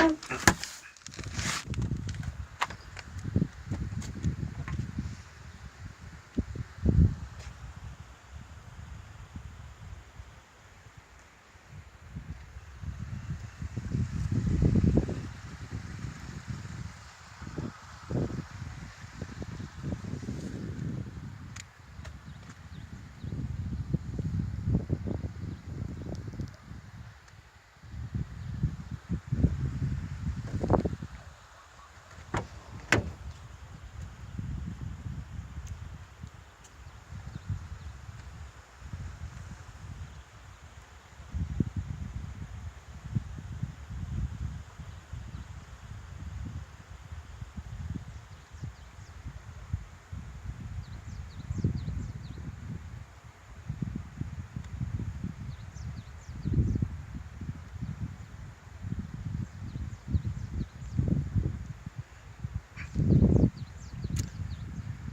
Bye.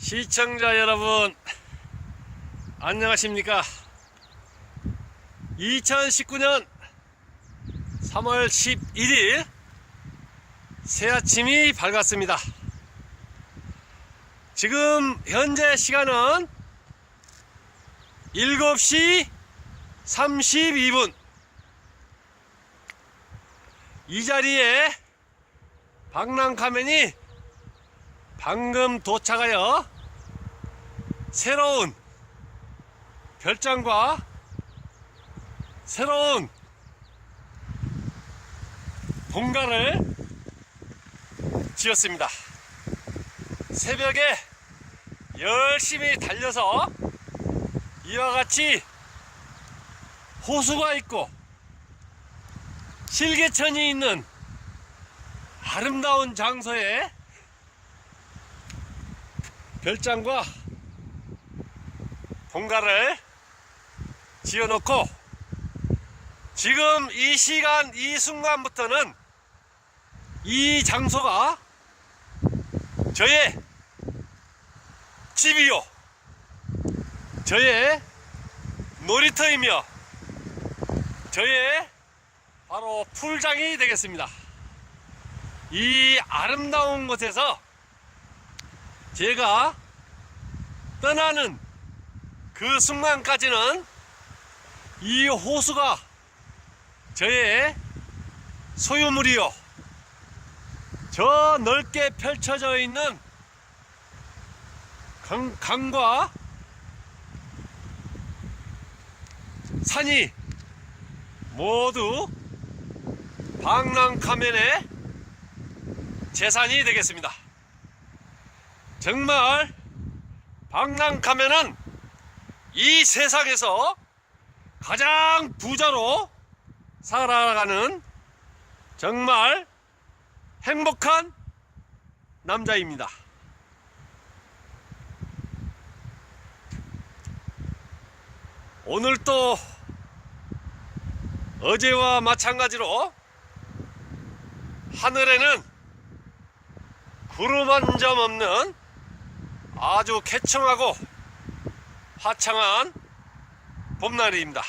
시청자 여러분 안녕하십니까? 2019년 3월 11일 새아침이 밝았습니다. 지금 현재 시간은 7시 32분. 이 자리에 박랑카멘이 방금 도착하여 새로운 별장과 새로운 본가를 지었습니다. 새벽에 열심히 달려서 이와 같이 호수가 있고 실개천이 있는 아름다운 장소에 별장과 본가를 지어놓고 지금 이 시간 이 순간부터는 이 장소가 저의 집이요. 저의 놀이터이며 저의 바로 풀장이 되겠습니다. 이 아름다운 곳에서 제가 떠나는 그 순간까지는 이 호수가 저의 소유물이요. 저 넓게 펼쳐져 있는 강, 강과 산이 모두 방랑카멘의 재산이 되겠습니다. 정말 방랑카멘은 이 세상에서 가장 부자로 살아가는 정말 행복한 남자입니다. 오늘 또 어제와 마찬가지로 하늘에는 구름 한 점 없는 아주 개청하고 화창한 봄날입니다.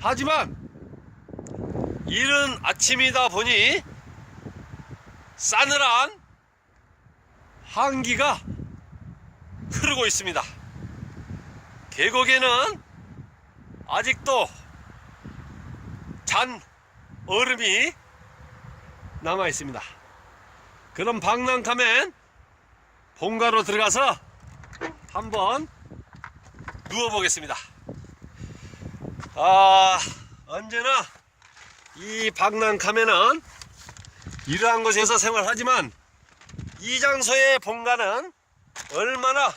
하지만 이른 아침이다 보니 싸늘한 한기가 흐르고 있습니다. 계곡에는 아직도 잔 얼음이 남아 있습니다. 그럼 방랑카멘 본가로 들어가서 한번 누워보겠습니다. 아, 언제나 이 박람카면은 이러한 곳에서 생활하지만 이 장소의 본가는 얼마나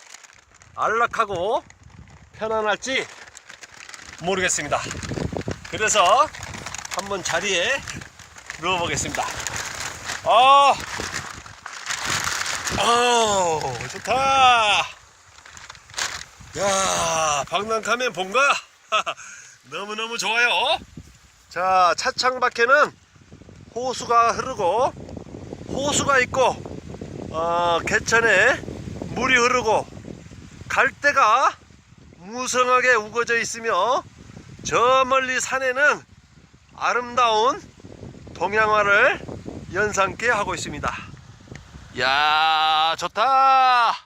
안락하고 편안할지 모르겠습니다. 그래서 한번 자리에 누워보겠습니다. 아, 아, 좋다. 야, 박람카면 본가? 너무너무 좋아요. 자, 차창 밖에는 호수가 흐르고, 호수가 있고, 어, 개천에 물이 흐르고, 갈대가 무성하게 우거져 있으며, 저 멀리 산에는 아름다운 동양화를 연상케 하고 있습니다. 야 좋다.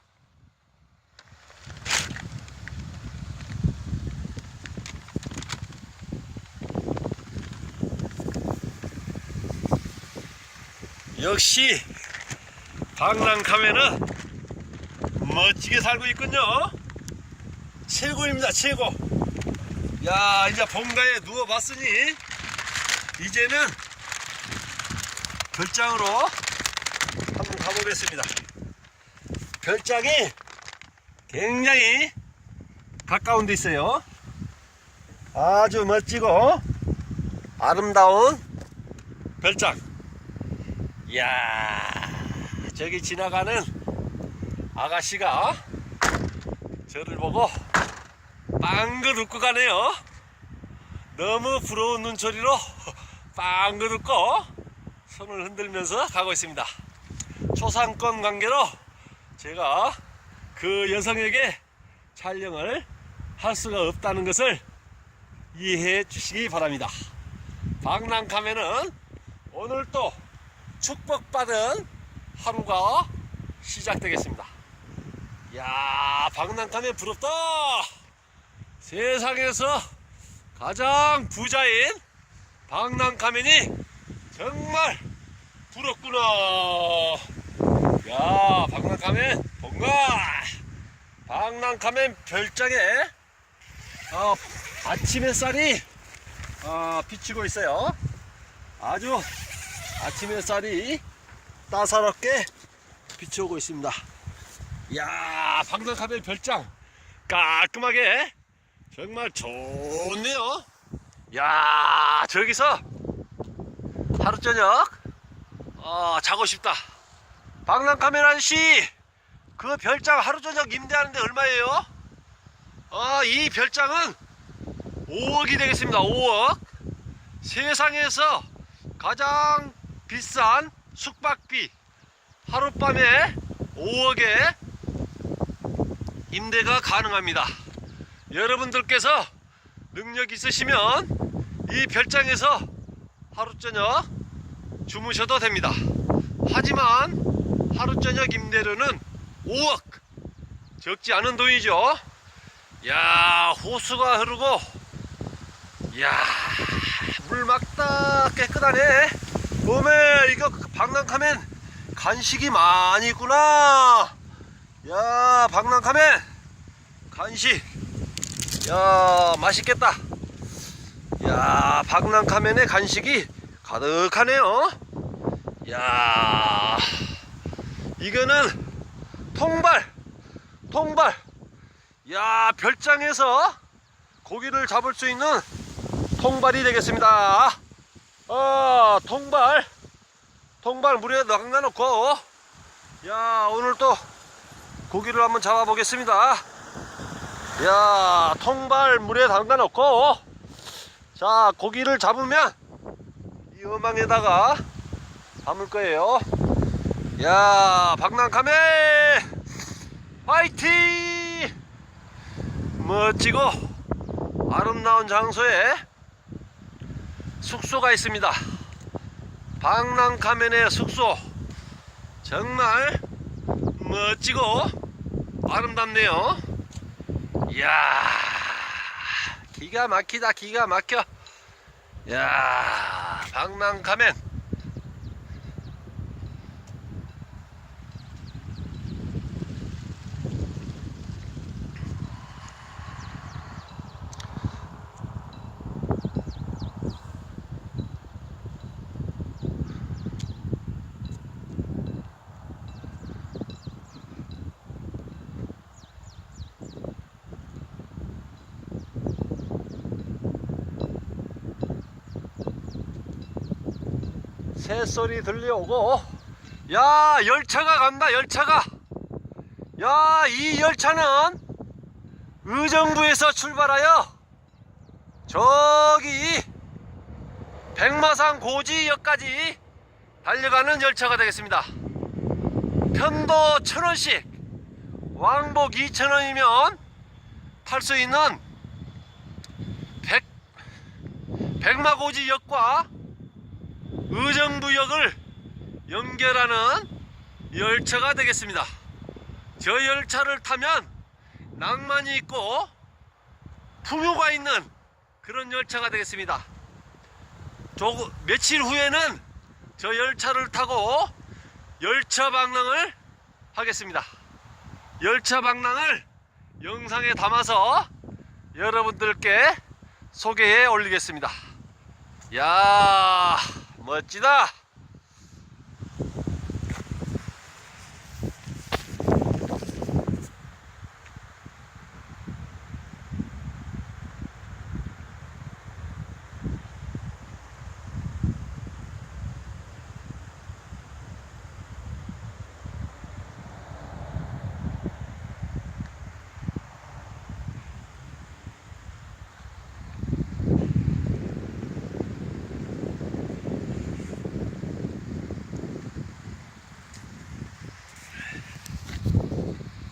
역시 방랑카메는 멋지게 살고 있군요. 최고입니다, 최고. 야, 이제 본가에 누워봤으니 이제는 별장으로 가보겠습니다. 별장이 굉장히 가까운 데 있어요. 아주 멋지고 아름다운 별장. 이야, 저기 지나가는 아가씨가 저를 보고 빵긋 웃고 가네요. 너무 부러운 눈초리로 빵긋 웃고 손을 흔들면서 가고 있습니다. 초상권 관계로 제가 그 여성에게 촬영을 할 수가 없다는 것을 이해해 주시기 바랍니다. 박람카메는 오늘 또 축복받은 하루가 시작되겠습니다. 야 박람카메 부럽다. 세상에서 가장 부자인 박람카멘이 정말 부럽구나. 야, 박람카멘 본가. 박람카멘 별장에 어, 아침 햇살이 어, 비치고 있어요. 아주 아침 햇살이 따사롭게 비춰오고 있습니다. 야, 박람카멘 별장 깔끔하게 정말 좋네요. 야, 저기서 하루 저녁 어, 자고 싶다. 박람 카메라 씨, 그 별장 하루 저녁 임대하는데 얼마예요? 어, 이 별장은 5억이 되겠습니다. 5억. 세상에서 가장 비싼 숙박비 하룻밤에 5억에 임대가 가능합니다. 여러분들께서 능력 있으시면 이 별장에서 하루 저녁 주무셔도 됩니다. 하지만 하루 저녁 임대료는 5억 적지 않은 돈이죠. 야 호수가 흐르고 야물 막다 깨끗하네. 봄에 이거 박람카멘 간식이 많이 있구나. 야 박람카멘 간식. 야 맛있겠다. 야 박람카멘의 간식이 가득하네요. 야 이거는 통발 통발. 야 별장에서 고기를 잡을 수 있는 통발이 되겠습니다. 아 통발 통발 물에 담가놓고. 야 오늘 또 고기를 한번 잡아 보겠습니다. 야 통발 물에 담가놓고. 자 고기를 잡으면 이 어망에다가 담을 거예요. 야 박랑카메 화이팅! 멋지고 아름다운 장소에 숙소가 있습니다. 박랑카멘의 숙소. 정말 멋지고 아름답네요. 이야 기가 막히다 기가 막혀. 야 박랑카멘 새소리 들려오고 야 열차가 간다 열차가. 야 이 열차는 의정부에서 출발하여 저기 백마산 고지역까지 달려가는 열차가 되겠습니다. 편도 천원씩 왕복 이천원이면 탈 수 있는 백 백마고지역과 역을 연결하는 열차가 되겠습니다. 저 열차를 타면 낭만이 있고 풍요가 있는 그런 열차가 되겠습니다. 조금 며칠 후에는 저 열차를 타고 열차 방랑을 하겠습니다. 열차 방랑을 영상에 담아서 여러분들께 소개해 올리겠습니다. 야 멋지다.